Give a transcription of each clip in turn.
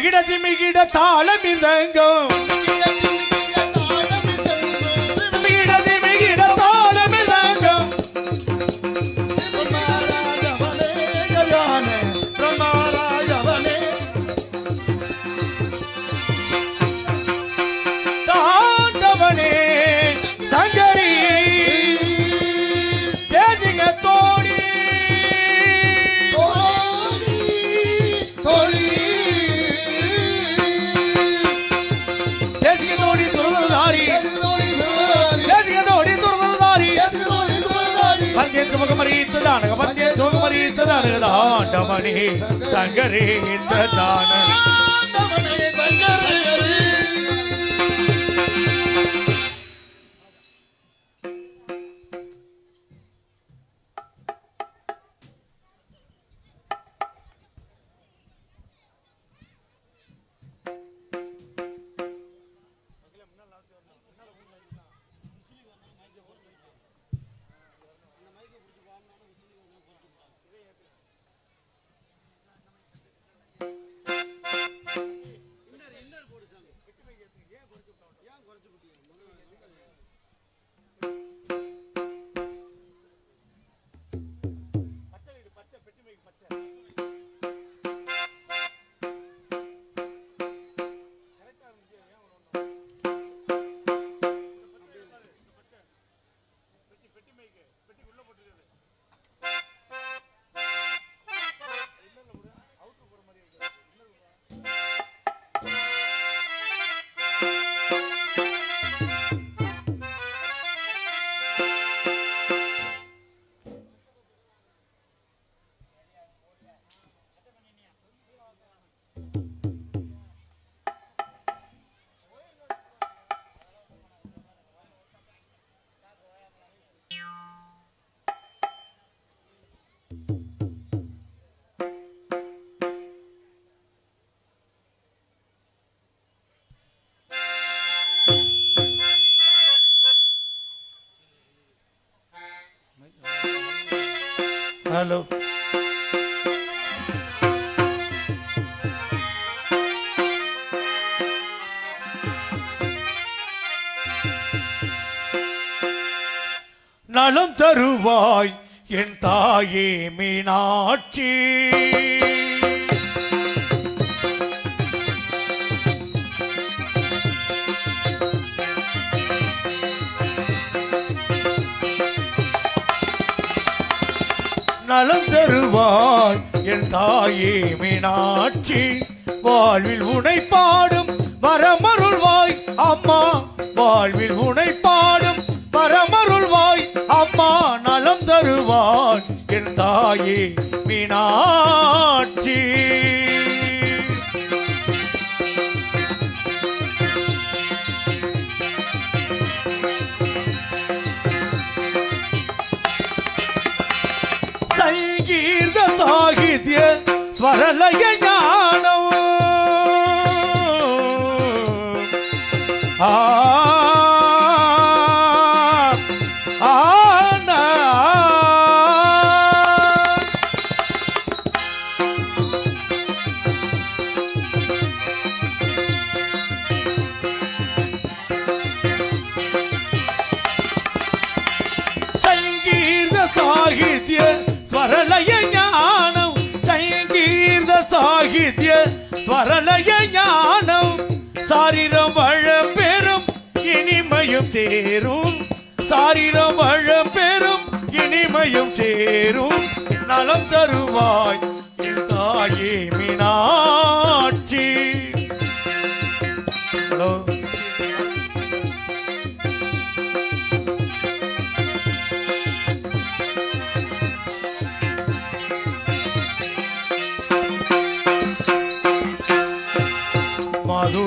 திமிகிட திமிகிட தாளம் இதங்கும் திமிகிட திமிகிட தாளம் இதங்கும் தாண்டவனே சங்கரி இந்த தான ஹலோ. நலம் தருவாய் என் தாயே மீனாட்சி. நலம் தருவாய். என் தாயே மீனாட்சி வாழ்வில் உனை பாடும் வரமருள்வாய் அம்மா. வாழ்வில் உனை பாடும் வரமருள்வாய் அம்மா. நலம் தருவாய். என் தாயே மீனா சரளைய ஞானம் சாரிரம் வழ பெறும் இனிமையும் தேரும் சாரிரம் வழ பெறும் இனிமையும் தேரும் நலம் தருவாய் தாயே மினா.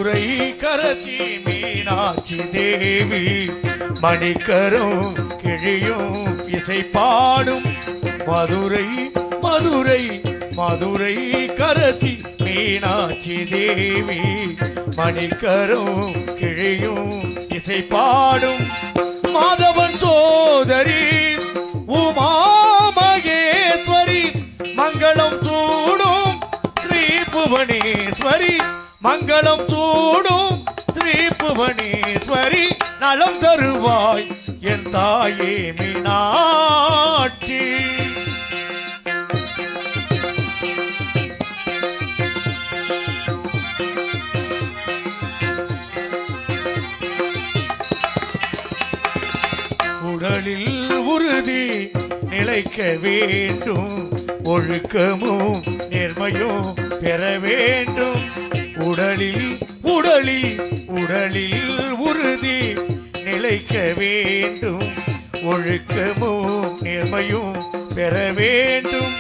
மதுரை கரசி மீனாட்சி தேவி மணிக்கரும் கிழியும் இசை பாடும். மதுரை மதுரை மதுரை கரசி மீனாட்சி தேவி மணிக்கரும் கிழியும் இசை பாடும். மாதவன் சோதரி உமா மகேஸ்வரி மங்களம் சூடும் ஸ்ரீ புவனேஸ்வரி. மங்களம் சூடும் ஸ்ரீ புவனேஸ்வரி நலம் தருவாய் என் தாயே மீனாட்சி. உடலில் உறுதி நிலைக்க வேண்டும் ஒழுக்கமும் நேர்மையும் பெற வேண்டும். உடலில் உடலில் உடலில் உறுதி நிலைக்க வேண்டும். ஒழுக்கமும் நேர்மையும் பெற வேண்டும்.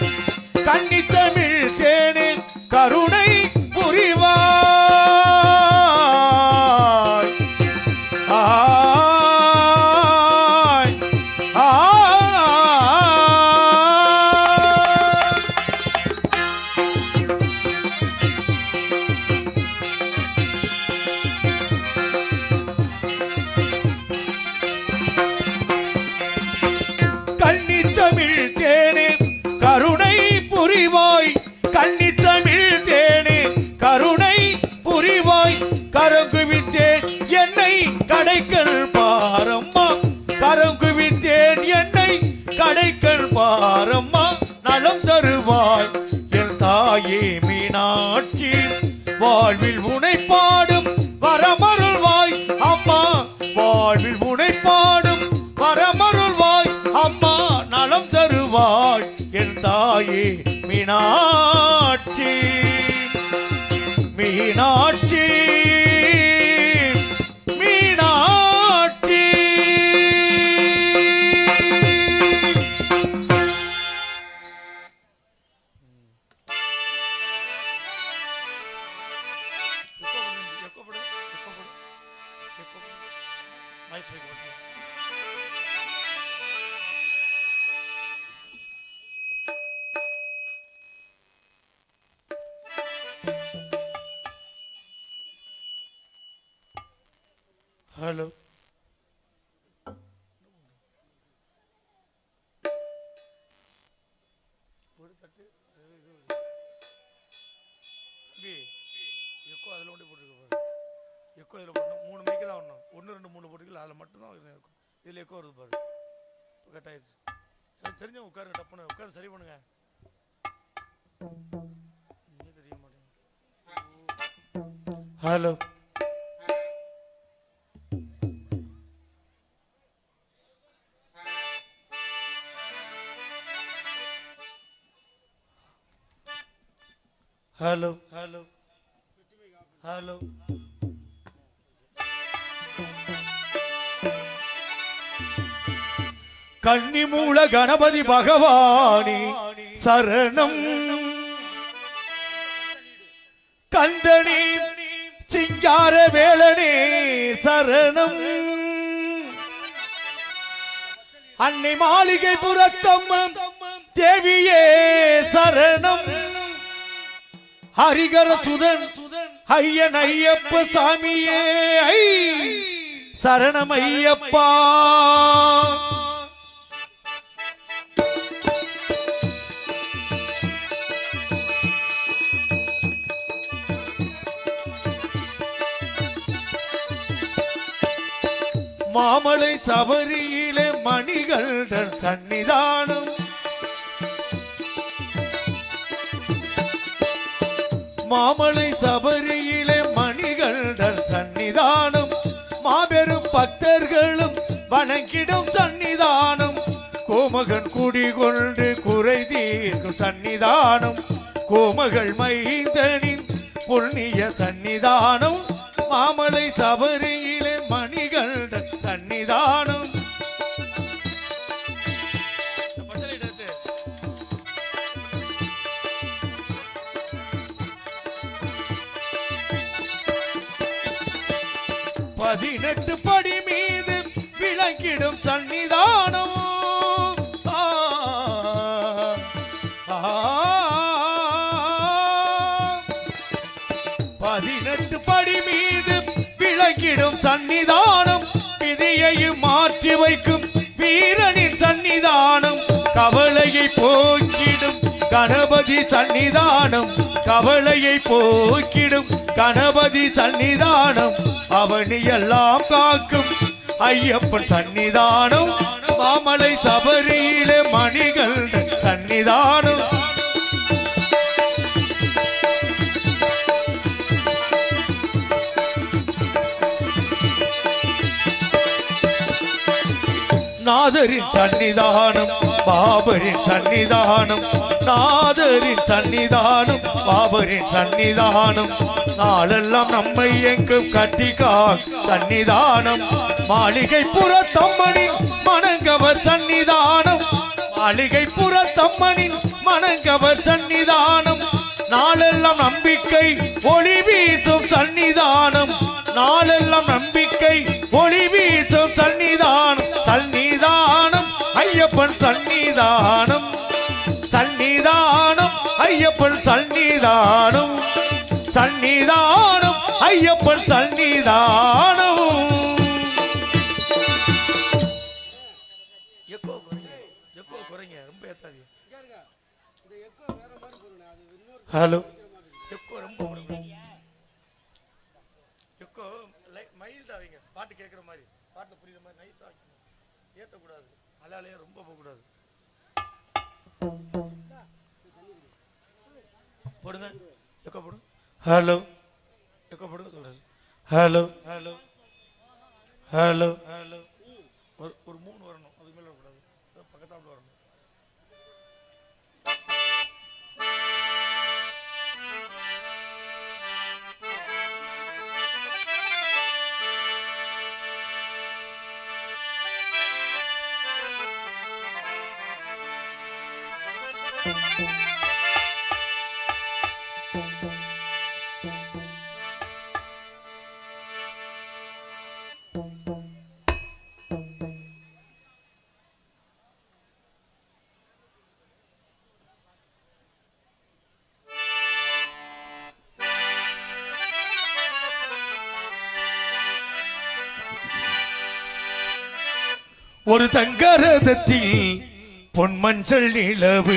கன்னித்தமிழ் தேனே கருணை हेलो எக்கோ இதில் போடணும் மூணு மைக்கு தான் வரணும். ஒன்று ரெண்டு மூணு போட்டுக்கல அதில் மட்டும்தான் இருக்கும். இதில் எக்கோ வருது பாரு. இப்போ கட் ஆயிடுச்சு. எனக்கு தெரிஞ்சவங்க உட்காருங்க டப்புன்னு. உட்காந்து சரி பண்ணுங்க. தெரிய மாட்டேங்க hello. Hello. Hello. Hello. Kannimoola Ganapati பகவானி சரணம். கந்தனி சிங்கார வேலனே சரணம். அன்னை மாளிகை புறத்தம்மம் தேவியே சரணம். ஹரிகர சுதன் ஐயன் ஐயப்ப சாமியே ஐ சரணம் ஐயப்பா. மாமலை சபரியிலே மணிகள் சன்னிதானம் மாமலை சபரியிலே மணிகள் சன்னிதானம் மாபெரும் பக்தர்களும் வணங்கிடும் சன்னிதானம் கோமகன் குடிகொண்டு குறை தீர்க்கும் சன்னிதானம் கோமகள் மைந்தனின் புண்ணிய சன்னிதானம் மாமலை சபரியிலே மணிகள் பதினெட்டு படி மீது விளங்கிடும் சன்னிதானம் பதினெட்டு படி மீது விளங்கிடும் சன்னிதானம் விதியையும் மாற்றி வைக்கும் வீரனின் சன்னிதானம் கவலையை போக்கிடும் கணபதி சன்னிதானம் கவலையை போக்கிடும். கணபதி சன்னிதானம் அவனி எல்லாம் காக்கும். ஐயப்பன் சன்னிதானம் மாமலை சபரியிலே மணிகள் சன்னிதானம். நாதரின் சன்னிதானம் பாபரின் சன்னிதானம். நாதரின் சன்னிதானம் பாபரின் சன்னிதானம். நாளெல்லாம் நம்மை எங்கும் கத்திகா சன்னிதானம். மாளிகை புறத்தம்மனின் மணங்கவர் சன்னிதானம். மாளிகை புறத்தம்மனின் மணங்கவர் சன்னிதானம். நாளெல்லாம் நம்பிக்கை ஒளி வீசும் சன்னிதானம். நாளெல்லாம் நம்பிக்கை ஒளி வீசும் சன்னிதானம். சன்னிதானம் ஐயப்பன் சன்னி ஐயப்பன் சன்னிதானம் சன்னிதானம் ஐயப்பன் சன்னிதானம் எக்கோ குறைங்க எக்கோ குறைங்க ரொம்ப ஏத்தாதீங்க. ஹலோ. எக்கோ ரொம்ப எக்கோ மைல்ட் ஆவீங்க பாட்டு கேட்குற மாதிரி பாட்டு புரியுற மாதிரி நைஸாக ஏற்றக்கூடாது அலாலையே ரொம்ப போகக்கூடாது. போடுங்க. எக்கோ போடுங்க ஹலோ. எக்கோ போடுங்க சொல்கிறேன் ஹலோ. ஹலோ. ஹலோ. ஹலோ. ஒரு ஒரு மூணு வரணும். அதுக்கு மேலே வரக்கூடாது. பக்கத்தாப்புல வரணும். ஒரு தங்கரதத்தில் பொன்மஞ்சள் நிலவு.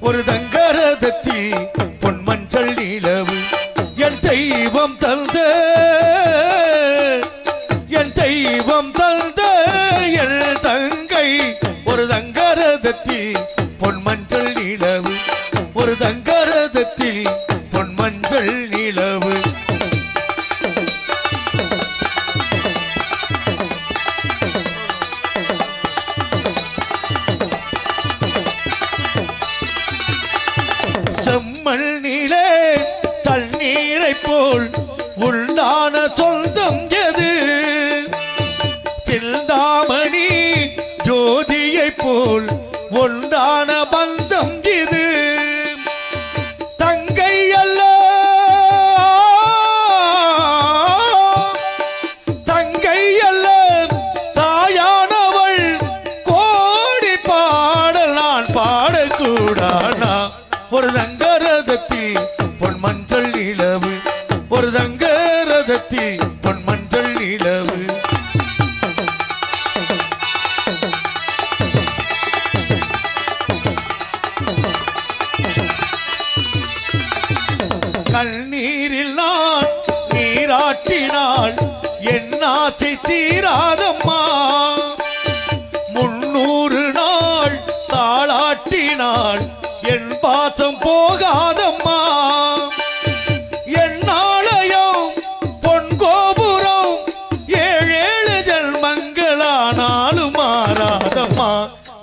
ஒரு தங்கரதத்தில் பொன்மஞ்சள் நிலவு. என் தெய்வம் தந்த என் தெய்வம் தந்த என் தங்கை. ஒரு தங்கரதத்தில் பொன்மஞ்சள் நிலவு. ஒரு தங்கரதத்தில் பொன்மஞ்சள் நிலவு.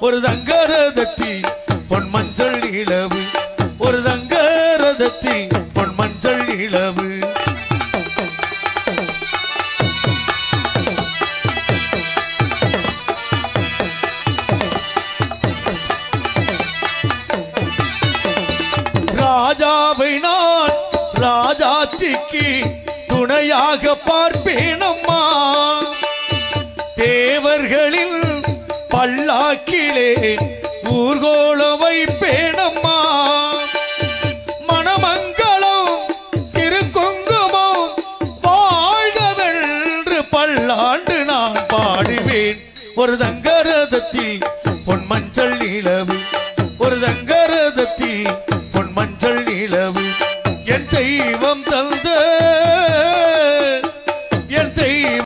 ஒரு தங்கரதத்தில் பொன் மஞ்சள் இளவு ஒரு தங்கரதத்தில் பொன் மஞ்சள் இளவு ராஜாவை நான் ராஜாத்திக்கு துணையாக பார்ப்பேனம்மா. தேவர்களின் பல்லாக்கிலே ஊர்கோலம் வைப்பேனம்மா. மணமங்கலம் திருக்குங்குமம் வாழ்கவென்று பல்லாண்டு நான் பாடுவேன். ஒரு தங்கரதத்தில் பொன் மஞ்சள் நிலவு